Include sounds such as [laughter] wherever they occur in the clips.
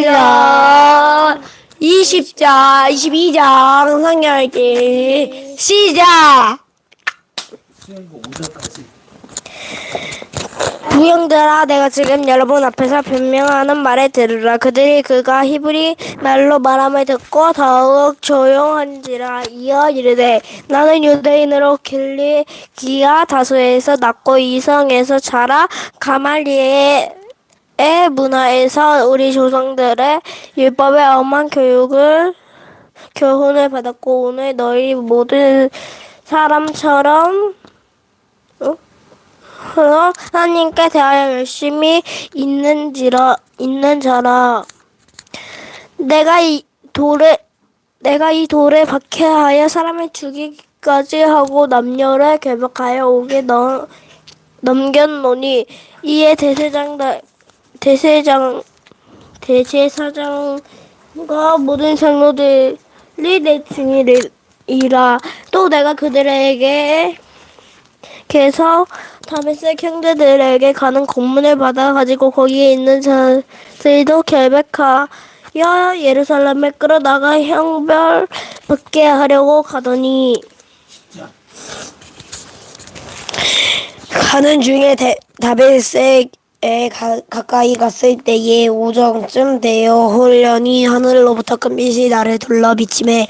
자, 20자, 22장 상열기 시작! 수영이가 5절까지 부형들아 내가 지금 여러분 앞에서 변명하는 말을 들으라. 그들이 그가 히브리 말로 말함을 듣고 더욱 조용한지라 이어 이르되 나는 유대인으로 길리기아 다소에서 낳고 이성에서 자라 가말리의 의 문화에서 우리 조상들의 율법의 엄한 교육을 교훈을 받았고 오늘 너희 모든 사람처럼 어? 어, 하나님께 대하여 열심히 있는지라 있는 자라 내가 이 돌을 내가 이 돌을 박해하여 사람을 죽이기까지 하고 남녀를 결박하여 넘 넘겼노니 이에 대세장 대세장 대제사장과 모든 장로들이 내 증인이라 또 내가 그들에게 그래서 다메섹 형제들에게 가는 공문을 받아 가지고 거기에 있는 자들도 결백하여 예루살렘에 끌어다가 형벌 받게 하려고 가더니 가는 중에 데- 다베섹 에 가, 가까이 갔을 때에 오정쯤 되어 홀련히 하늘로부터 큰 빛이 나를 둘러 비침에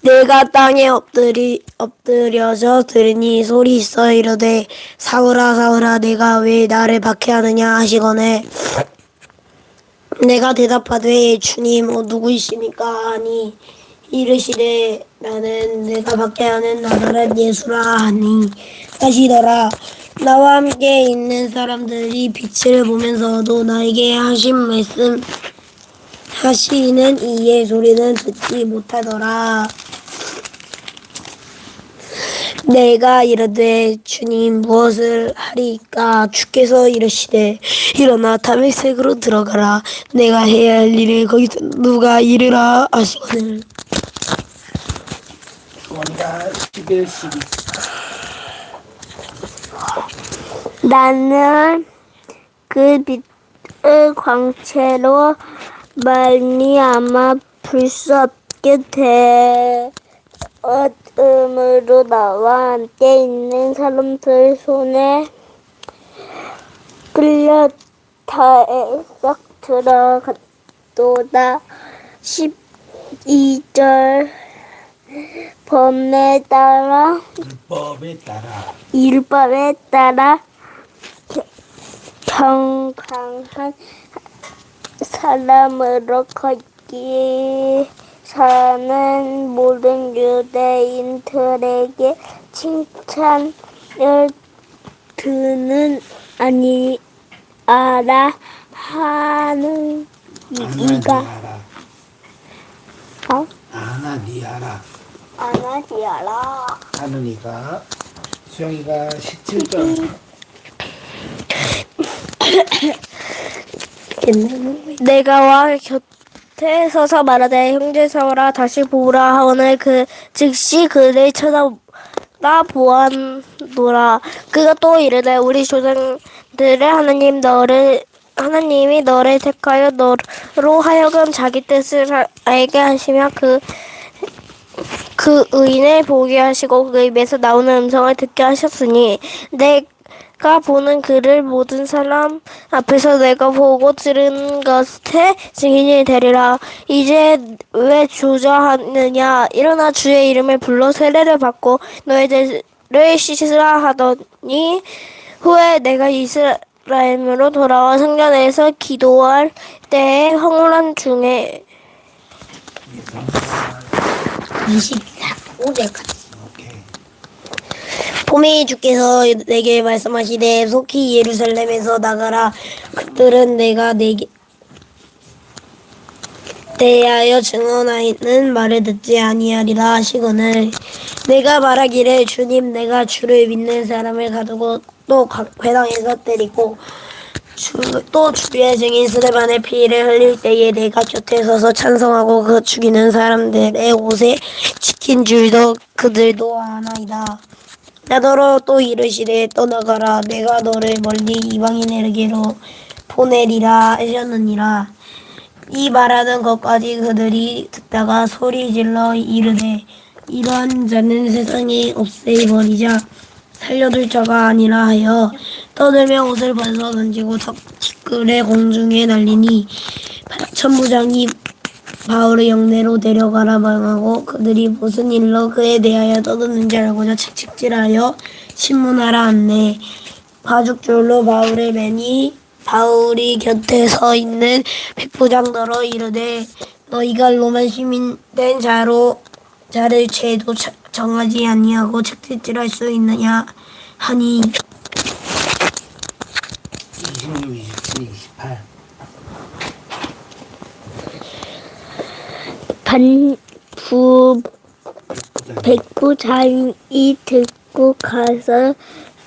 내가 땅에 엎드리, 엎드려져 들으니 소리 있어 이르되 사울아 사울아 내가 왜 나를 박해하느냐? 하시거늘 내가 대답하되 주님 어, 누구이십니까? 하니 이르시되 나는 내가 박해하는 나사렛 예수라 하니 하시더라 나와 함께 있는 사람들이 빛을 보면서도 나에게 하신 말씀 하시는 이의 소리는 듣지 못하더라. 내가 이르되 주님 무엇을 하리까? 주께서 이르시되 일어나 다메섹으로 들어가라. 내가 해야 할 일을 거기서 누가 이르라 하시거늘. 수원이가 11, 12 나는 그 빛의 광채로 말미암아 불 수 없게 돼 어둠으로 나와 함께 있는 사람들 손에 끌려 다에 싹 들어갔도다. 12절 범에 따라 율법에 따라. 율법에 따라 평강한 사람으로 걷기 사는 모든 유대인들에게 칭찬을 드는 아니 알아 하는 이가 아나니아라. 어? 아나니아라. 아나디아라. 하는 이가. 수영이가 17절 [coughs] 내가 와 곁에 서서 말하되 형제 사오라 다시 보라 하오늘 그 즉시 그를 쳐다나 보았노라. 그가 또 이르되 우리 조상들의 하나님 너를 하나님이 너를 택하여 너로 하여금 자기 뜻을 알게 하시며 그그 의인을 보게 하시고 그 입에서 나오는 음성을 듣게 하셨으니 내 가 보는 그를 모든 사람 앞에서 내가 보고 들은 것에 증인이 되리라 이제 왜 주저하느냐 일어나 주의 이름을 불러 세례를 받고 너의 죄를 씻으라 하더니 후에 내가 이스라엘으로 돌아와 성전에서 기도할 때에 황홀한 중에 24, 5절까지. 오케이 봄이 주께서 내게 말씀하시되 속히 예루살렘에서 나가라 그들은 내가 내게 대하여 증언하는 말을 듣지 아니하리라 하시거늘 내가 말하기를 주님 내가 주를 믿는 사람을 가두고 또각 회당에서 때리고 주, 또 주의 증인 스데반의 피를 흘릴 때에 내가 곁에 서서 찬성하고 그 죽이는 사람들의 옷에 지킨 줄도 그들도 아나이다. 나더러 또 이르시되 떠나가라. 내가 너를 멀리 이방인에게로 보내리라 하셨느니라. 이 말하는 것까지 그들이 듣다가 소리질러 이르되 이러한 자는 세상에 없애버리자. 살려둘 자가 아니라 하여 떠들며 옷을 벗어 던지고 덕지끌에 공중에 날리니 천부장이 바울의 영내로 데려가라 망하고 그들이 무슨 일로 그에 대하여 떠드는지 알고자 책책질하여 신문하라 안내 가죽줄로 바울의 매니 바울이 곁에 서 있는 백부장더러 이르되 너희가 로마 시민 된 자로 자를 죄도 차- 정하지 아니하고 책책질할 수 있느냐? 하니 26, 27, 28. 반 부 백부장이 듣고 가서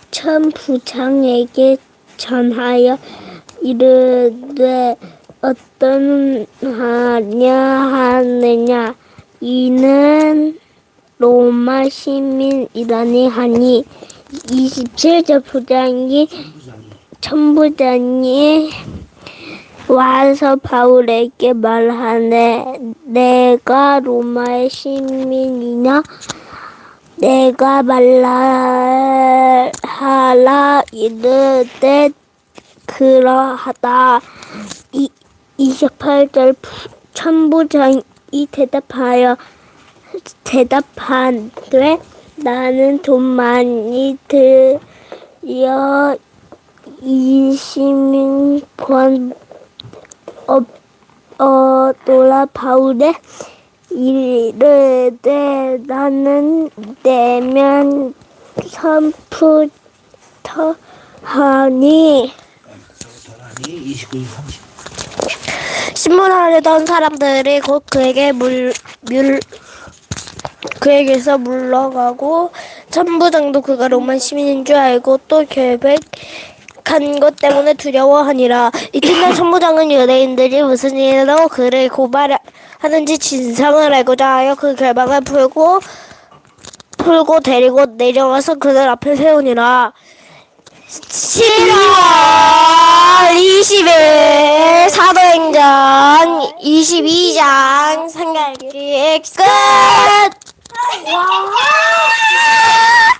천부장에게 전하여 이르되 어떤 하냐 하느냐? 이는 로마 시민이라니 하니 27절 부장이 부장이 천부장이 와서 바울에게 말하네. 내가 로마의 시민이냐? 내가 말하라 이르되 그러하다. 이, 28절 천부장이 대답하여 대답한되 나는 돈 많이 들여 이시민권 어, 어, 바울에 이르되 나는 내면 선부터 하니 서더라니 29, 30. 신문 하려던 사람들이 곧 그에게 물, 물, 그에게서 물러가고 천부장도 그가 로마 시민인 줄 알고 또 계획 한 것 때문에 두려워하니라. 이튿날 [coughs] 천부장은 유대인들이 무슨 일로 그를 고발하는지 진상을 알고자 하여 그 결박을 풀고 풀고 데리고 내려와서 그들 앞에 세우니라. 7월 20일 사도행전 22장 상갈기 끝! 와!